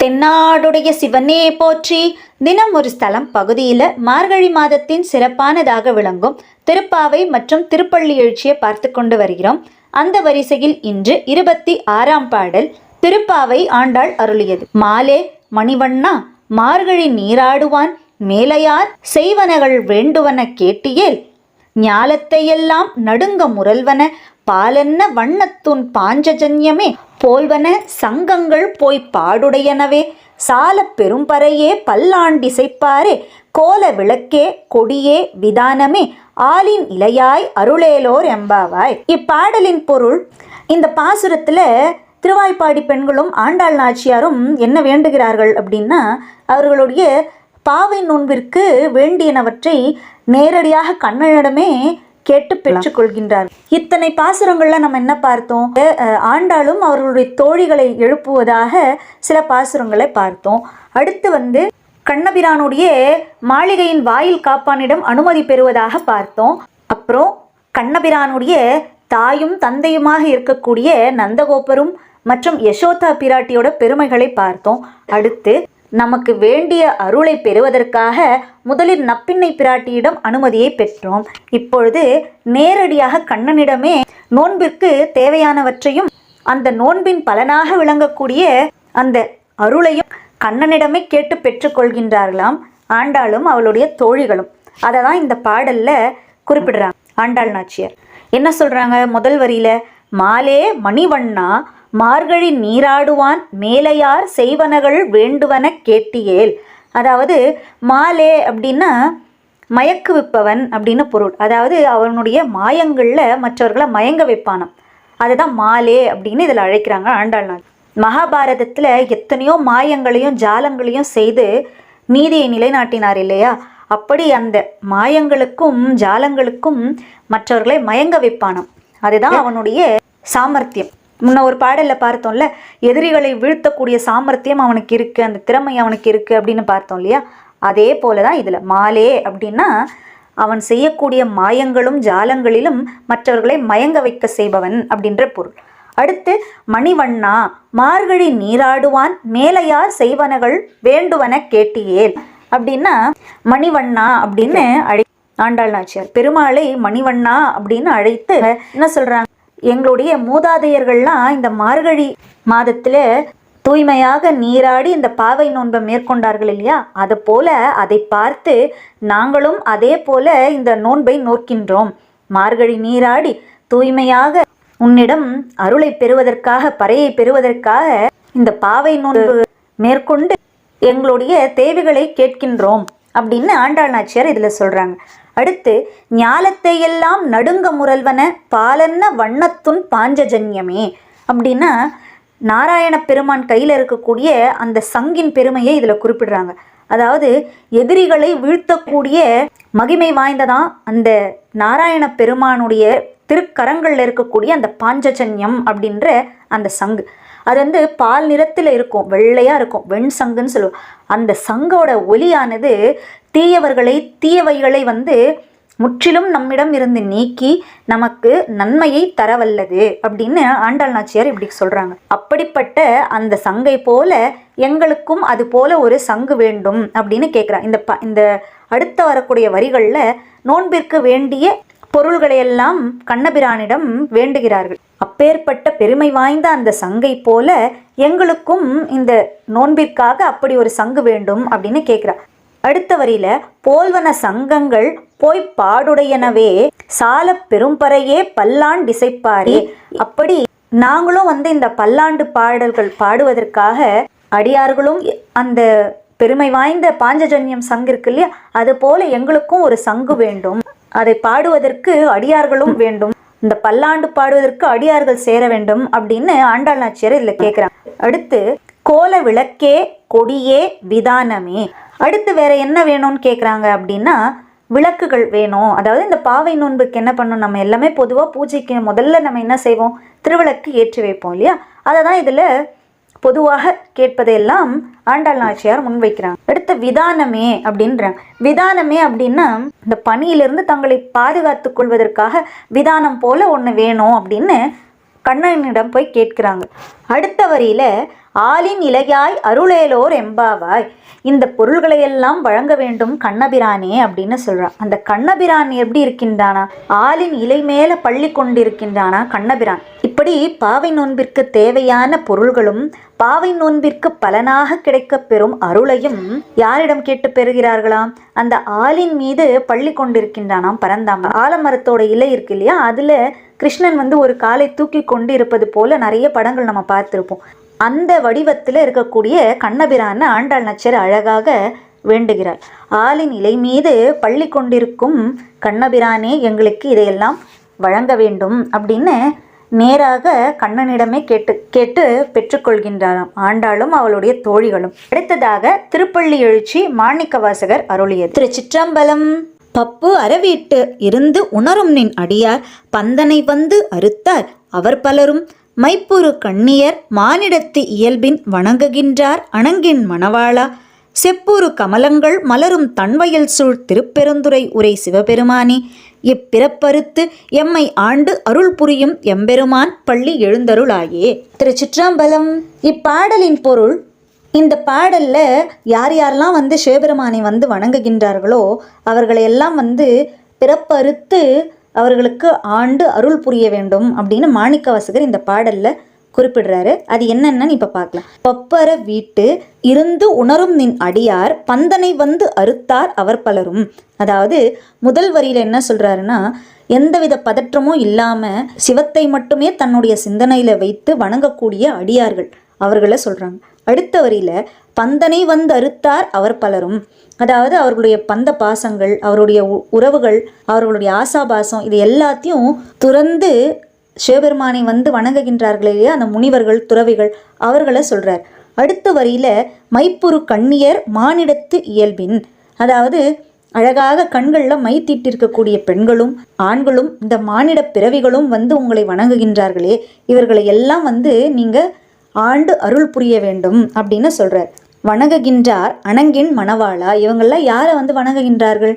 தென்னாடுடைய சிவனே போற்றி. தினம் ஒரு ஸ்தலம் பகுதியில் மார்கழி மாதத்தின் சிறப்பானதாக விளங்கும். திருப்பாவை மற்றும் திருப்பள்ளி எழுச்சியை பார்த்து கொண்டு வருகிறோம். அந்த வரிசையில் இன்று இருபத்தி ஆறாம் பாடல் திருப்பாவை ஆண்டாள் அருளியது. மாலே மணிவண்ணா மார்கழி நீராடுவான் மேலையார் செய்வனகள் வேண்டுவன கேட்டியேல். ஞாலத்தையெல்லாம் நடுங்க முரல்வன பாலென்ன வண்ணத்துன் பாஞ்சஜன்யமே. போல்வன சங்கங்கள் போய் பாடுடையனவே. சால பெரும்பறையே பல்லாண்டிசைப்பாரே. கோல விளக்கே கொடியே விதானமே. ஆலின் இலையாய் அருளேலோர் எம்பாவாய் இப்பாடலின் பொருள் இந்த பாசுரத்தில் திருவாய்ப்பாடி பெண்களும் ஆண்டாள் நாச்சியாரும் என்ன வேண்டுகிறார்கள் அப்படின்னா அவர்களுடைய பாவை நோன்பிற்கு வேண்டியனவற்றை நேரடியாக கண்ணனிடமே கேட்டு பெற்றுக்கொள்கின்றார் இத்தனை பாசுரங்கள்ல நம்ம என்ன பார்த்தோம்? ஆண்டாலும் அவர்களுடைய தோழிகளை எழுப்புவதாக சில பாசுரங்களை பார்த்தோம். அடுத்து வந்து கண்ணபிரானுடைய மாளிகையின் வாயில் காப்பானிடம் அனுமதி பெறுவதாக பார்த்தோம். அப்புறம் கண்ணபிரானுடைய தாயும் தந்தையுமாக இருக்கக்கூடிய நந்தகோபரும் மற்றும் யசோதா பிராட்டியோட பெருமைகளை பார்த்தோம். அடுத்து நமக்கு வேண்டிய அருளை பெறுவதற்காக முதலில் நப்பிண்ணை பிராட்டியிடம் அனுமதியை பெற்றோம். இப்பொழுது நேரடியாக கண்ணனிடமே நோன்பிற்கு தேவையானவற்றையும் அந்த நோன்பின் பலனாக விளங்கக்கூடிய அந்த அருளையும் கண்ணனிடமே கேட்டு பெற்றுக்கொள்கின்றார்களாம் ஆண்டாளும் அவளுடைய தோழிகளும். அதை தான் இந்த பாடல்ல குறிப்பிடுறாங்க. ஆண்டாள் நாச்சியார். என்ன சொல்றாங்க முதல் வரியில? மாலே மணிவண்ணா மார்கழி நீராடுவான் மேலையார் செய்வனகள் வேண்டுவன கேட்டியேல். அதாவது மாலே அப்படின்னா மயக்குவிப்பவன் அப்படின்னு பொருள். அதாவது அவனுடைய மாயங்களில் மற்றவர்களை மயங்க வைப்பானாம். அதுதான் மாலே அப்படின்னு இதில் அழைக்கிறாங்க ஆண்டாள் நாள். மகாபாரதத்தில் எத்தனையோ மாயங்களையும் ஜாலங்களையும் செய்து நீதியை நிலைநாட்டினார் இல்லையா? அப்படி அந்த மாயங்களுக்கும் ஜாலங்களுக்கும் மற்றவர்களை மயங்க வைப்பானாம். அதுதான் அவனுடைய சாமர்த்தியம். முன்ன ஒரு பாடலில் பார்த்தோம்ல எதிரிகளை வீழ்த்தக்கூடிய சாமர்த்தியம் அவனுக்கு இருக்கு அந்த திறமை அவனுக்கு இருக்கு அப்படின்னு பார்த்தோம் இல்லையா? அதே போல தான் இதில். மாலே அப்படின்னா அவன் செய்யக்கூடிய மாயங்களும் ஜாலங்களிலும் மற்றவர்களை மயங்க வைக்க செய்பவன் அப்படின்ற பொருள். அடுத்து மணிவண்ணா மார்கழி நீராடுவான் மேலையார் செய்வனகள் வேண்டுவன கேட்டியேல் அப்படின்னா மணிவண்ணா அப்படின்னு அழை ஆண்டாள் நாச்சியார். பெருமாளை மணிவண்ணா அப்படின்னு அழைத்து என்ன சொல்றாங்க? எங்களுடைய மூதாதையர்கள்லாம் இந்த மார்கழி மாதத்துல தூய்மையாக நீராடி இந்த பாவை நோன்பை மேற்கொண்டார்கள் இல்லையா? அது போல அதை பார்த்து நாங்களும் அதே போல இந்த நோன்பை நோக்கின்றோம். மார்கழி நீராடி தூய்மையாக உன்னிடம் அருளை பெறுவதற்காக பறையை பெறுவதற்காக இந்த பாவை நோன்பு மேற்கொண்டு எங்களுடைய தேவைகளை கேட்கின்றோம் அப்படின்னு ஆண்டாள் நாச்சியார் இதில் சொல்றாங்க. அடுத்து ஞாலத்தை எல்லாம் நடுங்க முரல்வன பாலன்ன வண்ணத்துன் பாஞ்சஜன்யமே. அப்படின்னா நாராயண பெருமான் கையில் இருக்கக்கூடிய அந்த சங்கின் பெருமையை இதில் குறிப்பிடுறாங்க. அதாவது எதிரிகளை வீழ்த்தக்கூடிய மகிமை வாய்ந்ததான் அந்த நாராயண பெருமானுடைய திருக்கரங்களில் இருக்கக்கூடிய அந்த பாஞ்சஜன்யம் அப்படின்ற அந்த சங்கு. அது வந்து பால் நிறத்தில் இருக்கும் வெள்ளையாக இருக்கும் வெண் சங்குன்னு சொல்லுவோம். அந்த சங்கோட ஒலியானது தீயவர்களை தீயவைகளை வந்து முற்றிலும் நம்மிடம் இருந்து நீக்கி நமக்கு நன்மையை தரவல்லது அப்படின்னு ஆண்டாள் நாச்சியார் இப்படி சொல்கிறாங்க அப்படிப்பட்ட அந்த சங்கை போல எங்களுக்கும் அது போல ஒரு சங்கு வேண்டும் அப்படின்னு கேட்குறாங்க இந்த ப இந்த அடுத்த வரக்கூடிய வரிகளில் நோன்பிற்கு வேண்டிய பொருள்களையெல்லாம் கண்ணபிரானிடம் வேண்டுகிறார்கள். அப்பேற்பட்ட பெருமை வாய்ந்த அந்த சங்கை போல எங்களுக்கும் இந்த நோன்பிற்காக அப்படி ஒரு சங்கு வேண்டும் அப்படின்னு கேட்குறா அடுத்த வரியில போல்வன சங்கங்கள் போய் பாடுடையனவே சால பெரும்பறையே பல்லாண்டிசைப்பாரே அப்படி நாங்களும் வந்து இந்த பல்லாண்டு பாடல்கள் பாடுவதற்காக அடியார்களும் அந்த பெருமை வாய்ந்த பாஞ்சஜன்யம் சங்கு இருக்கு இல்லையா அது போல எங்களுக்கும் ஒரு சங்கு வேண்டும். அதை பாடுவதற்கு அடியார்களும் வேண்டும். இந்த பல்லாண்டு பாடுவதற்கு அடியார்கள் சேர வேண்டும் அப்படின்னு ஆண்டாள் நாச்சியார் இதில் கேட்குறாங்க அடுத்து கோல விளக்கே கொடியே விதானமே. அடுத்து வேற என்ன வேணும்னு கேட்குறாங்க அப்படின்னா விளக்குகள் வேணும். அதாவது இந்த பாவை நோன்புக்கு என்ன பண்ணணும்? நம்ம எல்லாமே பொதுவாக பூஜைக்கு முதல்ல நம்ம என்ன செய்வோம்? திருவிளக்கு ஏற்றி வைப்போம் இல்லையா? அதை தான் இதில் பொதுவாக கேட்பதையெல்லாம் ஆண்டாள் நாச்சியார் முன்வைக்கிறாங்க அடுத்த விதானமே அப்படின்றாங்க. விதானமே அப்படின்னா இந்த பணியிலிருந்து தங்களை பாதுகாத்துக் கொள்வதற்காக விதானம் போல ஒன்று வேணும் அப்படின்னு கண்ணனிடம் போய் கேட்குறாங்க. அடுத்த வரியில ஆலின் இலையாய் அருளேலோர் எம்பாவாய் இந்த பொருள்களையெல்லாம் வழங்க வேண்டும் கண்ணபிரானே அப்படின்னு சொல்றான் அந்த கண்ணபிரான் எப்படி இருக்கின்றானா? ஆலின் இலை மேல பள்ளி கொண்டிருக்கின்றானா கண்ணபிரான். இப்படி பாவை நோன்பிற்கு தேவையான பொருள்களும் பாவை நோன்பிற்கு பலனாக கிடைக்கப் பெறும் அருளையும் யாரிடம் கேட்டு பெறுகிறார்களாம் அந்த ஆலின் மீது பள்ளி கொண்டிருக்கின்றானாம் பரந்தாம ஆலமரத்தோட இலை இருக்கு இல்லையா? அதுல கிருஷ்ணன் வந்து ஒரு காலை தூக்கி கொண்டு இருப்பது போல நிறைய படங்கள் நம்ம பார்த்துருப்போம். அந்த வடிவத்தில் இருக்கக்கூடிய கண்ணபிரான ஆண்டாள் நச்சர் அழகாக வேண்டுகிறாள். ஆளின் இலை மீது பள்ளி கொண்டிருக்கும் கண்ணபிரானே எங்களுக்கு இதையெல்லாம் வழங்க வேண்டும் அப்படின்னு நேராக கண்ணனிடமே கேட்டு கேட்டு பெற்றுக்கொள்கின்றாராம். ஆண்டாளும் அவளுடைய தோழிகளும். அடுத்ததாக திருப்பள்ளி எழுச்சி மாணிக்கவாசகர் அருளியது. திருச்சிற்றம்பலம் பப்பு அறவீட்டு இருந்து உணரும் நின் அடியார் பந்தனை வந்து அறுத்தார். அவர் பலரும் மைப்புறு கண்ணியர் மானிடத்து இயல்பின் வணங்குகின்றார் அணங்கின் மணவாளா. செப்புரு கமலங்கள் மலரும் தன்வயல் சூழ் திருப்பெருந்துரை உரை சிவபெருமானே. இப்பிறப்பறுத்து எம்மை ஆண்டு அருள் புரியும் எம்பெருமான் பள்ளி எழுந்தருளாயே. திருச்சிற்றம்பலம். இப்பாடலின் பொருள் இந்த பாடல்ல யார் யாரெல்லாம் வந்து சிவபெருமானை வந்து வணங்குகின்றார்களோ அவர்களை எல்லாம் வந்து பிறப்பறுத்து அவர்களுக்கு ஆண்டு அருள் புரிய வேண்டும் அப்படின்னு மாணிக்கவாசகர் இந்த பாடல்ல குறிப்பிடுறாரு. அது என்னென்னு இப்போ பார்க்கலாம். பப்பர வீட்டு இருந்து உணரும் நின் அடியார் பந்தனை வந்து அறுத்தார் அவர் பலரும். அதாவது முதல் வரியில என்ன சொல்றாருன்னா எந்தவித பதற்றமும் இல்லாம சிவத்தை மட்டுமே தன்னுடைய சிந்தனையில வைத்து வணங்கக்கூடிய அடியார்கள். அவர்களை சொல்றாங்க. அடுத்த வரியில் பந்தனை வந்து அறுத்தார் அவர் பலரும். அதாவது அவர்களுடைய பந்த பாசங்கள் அவருடைய உ- உறவுகள் அவர்களுடைய ஆசாபாசம் இது எல்லாத்தையும் துறந்து சிவபெருமானை வந்து வணங்குகின்றார்களே இல்லையா அந்த முனிவர்கள் துறவிகள் அவர்களை சொல்கிறார் அடுத்த வரியில் மைப்புரு கண்ணியர் மானிடத்து இயல்பின். அதாவது அழகாக கண்களில் மை தீட்டிருக்கக்கூடிய பெண்களும் ஆண்களும் இந்த மானிட பிறவிகளும் வந்து உங்களை வணங்குகின்றார்களே. இவர்களை எல்லாம் வந்து நீங்கள் ஆண்டு அருள் புரிய வேண்டும் அப்படின்னு சொல்றார். வணங்குகின்றார் அணங்கின் மணவாளா. இவங்கெல்லாம் யாரை வந்து வணங்குகின்றார்கள்?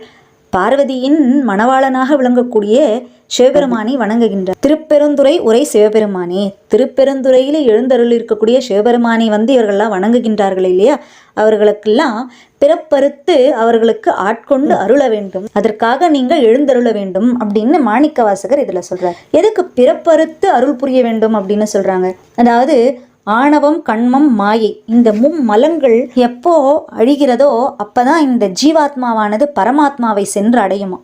பார்வதியின் மணவாளனாக விளங்கக்கூடிய சிவபெருமானை வணங்குகின்றார். திருப்பெருந்துறை உரை சிவபெருமானே. திருப்பெருந்துறையில் எழுந்தருள் இருக்கக்கூடிய சிவபெருமானை வந்து இவர்கள்லாம் வணங்குகின்றார்கள் இல்லையா? அவர்களுக்கெல்லாம் பிறப்பறுத்து அவர்களுக்கு ஆட்கொண்டு அருள வேண்டும். அதற்காக நீங்கள் எழுந்தருள வேண்டும் அப்படின்னு மாணிக்கவாசகர் இதுல சொல்றார். எதுக்கு பிறப்பறுத்து அருள் புரிய வேண்டும் அப்படின்னு சொல்றாங்க? அதாவது ஆணவம் கண்மம் மாயை. இந்த மும்மலங்கள் எப்போ அழிகிறதோ அப்பதான் இந்த ஜீவாத்மாவானது பரமாத்மாவை சென்று அடையுமா.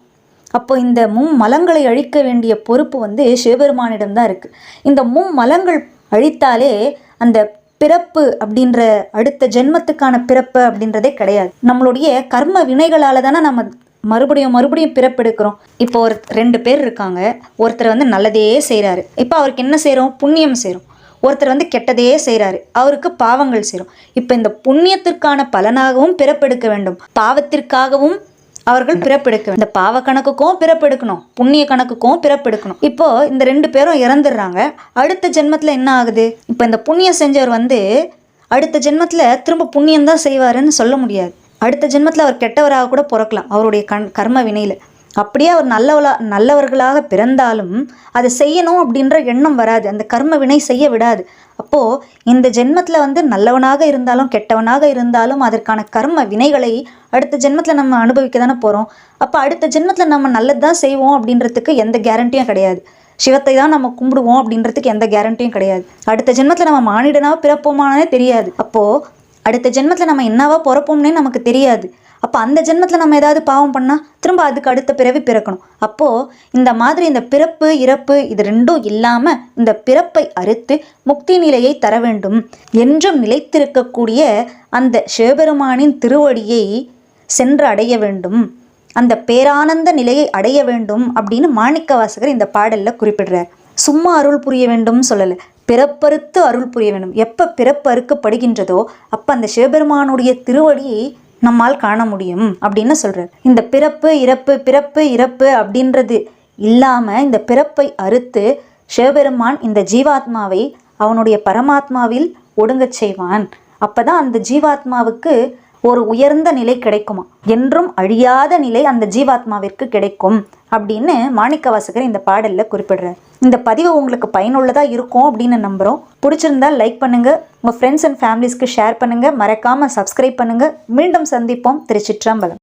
அப்போ இந்த மும்மலங்களை அழிக்க வேண்டிய பொறுப்பு வந்து சிவபெருமானிடம் தான் இருக்கு. இந்த மும்மலங்கள் அழித்தாலே அந்த பிறப்பு அப்படின்ற அடுத்த ஜென்மத்துக்கான பிறப்பு அப்படின்றதே கிடையாது. நம்மளுடைய கர்ம வினைகளால தானே நம்ம மறுபடியும் மறுபடியும் பிறப்பெடுக்கிறோம். இப்போ ஒரு ரெண்டு பேர் இருக்காங்க. ஒருத்தர் வந்து நல்லதே செய்கிறாரு இப்போ அவருக்கு என்ன செய்கிறோம் புண்ணியம் செய்கிறோம் ஒருத்தர் வந்து கெட்டதையே செய்கிறாரு அவருக்கு பாவங்கள் சேரும். இப்போ இந்த புண்ணியத்திற்கான பலனாகவும் பிறப்பெடுக்க வேண்டும். பாவத்திற்காகவும் அவர்கள் பிறப்பெடுக்க இந்த பாவ கணக்குக்கும் பிறப்பெடுக்கணும். புண்ணிய கணக்குக்கும் பிறப்பெடுக்கணும். இப்போ இந்த ரெண்டு பேரும் இறந்துடுறாங்க. அடுத்த ஜென்மத்தில் என்ன ஆகுது? இப்போ இந்த புண்ணியம் செஞ்சவர் வந்து அடுத்த ஜென்மத்தில் திரும்ப புண்ணியம் தான் செய்வாருன்னு சொல்ல முடியாது. அடுத்த ஜென்மத்தில் அவர் கெட்டவராக கூட பிறக்கலாம். அவருடைய கண் கர்ம வினையில். அப்படியே அவர் நல்லவளா நல்லவர்களாக பிறந்தாலும் அதை செய்யணும் அப்படின்ற எண்ணம் வராது. அந்த கர்ம வினை செய்ய விடாது. அப்போது இந்த ஜென்மத்தில் வந்து நல்லவனாக இருந்தாலும் கெட்டவனாக இருந்தாலும் அதற்கான கர்ம வினைகளை அடுத்த ஜென்மத்தில் நம்ம அனுபவிக்க தானே போகிறோம் அப்போ அடுத்த ஜென்மத்தில் நம்ம நல்லது தான் செய்வோம் அப்படின்றதுக்கு எந்த கேரண்டியும் கிடையாது. சிவத்தை தான் நம்ம கும்பிடுவோம் அப்படின்றதுக்கு எந்த கேரண்டியும் கிடையாது. அடுத்த ஜென்மத்தில் நம்ம மானிடனாக பிறப்போமானே தெரியாது. அப்போது அடுத்த ஜென்மத்தில் நம்ம என்னவா பிறப்போம்னே நமக்கு தெரியாது. அப்போ அந்த ஜென்மத்தில் நம்ம ஏதாவது பாவம் பண்ணால் திரும்ப அதுக்கு அடுத்த பிறவி பிறக்கணும். அப்போது இந்த மாதிரி இந்த பிறப்பு இறப்பு இது ரெண்டும் இல்லாமல் இந்த பிறப்பை அறுத்து முக்தி நிலையை தர வேண்டும் என்றும் நிலைத்திருக்கக்கூடிய அந்த சிவபெருமானின் திருவடியை சென்று அடைய வேண்டும். அந்த பேரானந்த நிலையை அடைய வேண்டும் அப்படின்னு மாணிக்கவாசகர் இந்த பாடலில் குறிப்பிடுறார். சும்மா அருள் புரிய வேண்டும் சொல்லலை. பிறப்பறுத்து அருள் புரிய வேண்டும். எப்போ பிறப்பு அறுக்கப்படுகின்றதோ அப்போ அந்த சிவபெருமானுடைய திருவடியை நம்மால் காண முடியும் அப்படின்னு சொல்றார். இந்த பிறப்பு இறப்பு பிறப்பு இறப்பு அப்படின்றது இல்லாமல் இந்த பிறப்பை அறுத்து சிவபெருமான் இந்த ஜீவாத்மாவை அவனுடைய பரமாத்மாவில் ஒடுங்கச் செய்வான். அப்பதான் அந்த ஜீவாத்மாவுக்கு ஒரு உயர்ந்த நிலை கிடைக்குமா? என்றும் அழியாத நிலை அந்த ஜீவாத்மாவிற்கு கிடைக்கும் அப்படின்னு மாணிக்கவாசகர் இந்த பாடல்ல குறிப்பிடுறார். இந்த பதிவு உங்களுக்கு பயனுள்ளதாக இருக்கும் அப்படின்னு நம்புகிறோம் பிடிச்சிருந்தா லைக் பண்ணுங்கள் உங்கள் ஃப்ரெண்ட்ஸ் அண்ட் ஃபேமிலிஸ்க்கு ஷேர் பண்ணுங்கள் மறக்காமல் சப்ஸ்கிரைப் பண்ணுங்கள் மீண்டும் சந்திப்போம். திருச்சிற்றம்பலம்.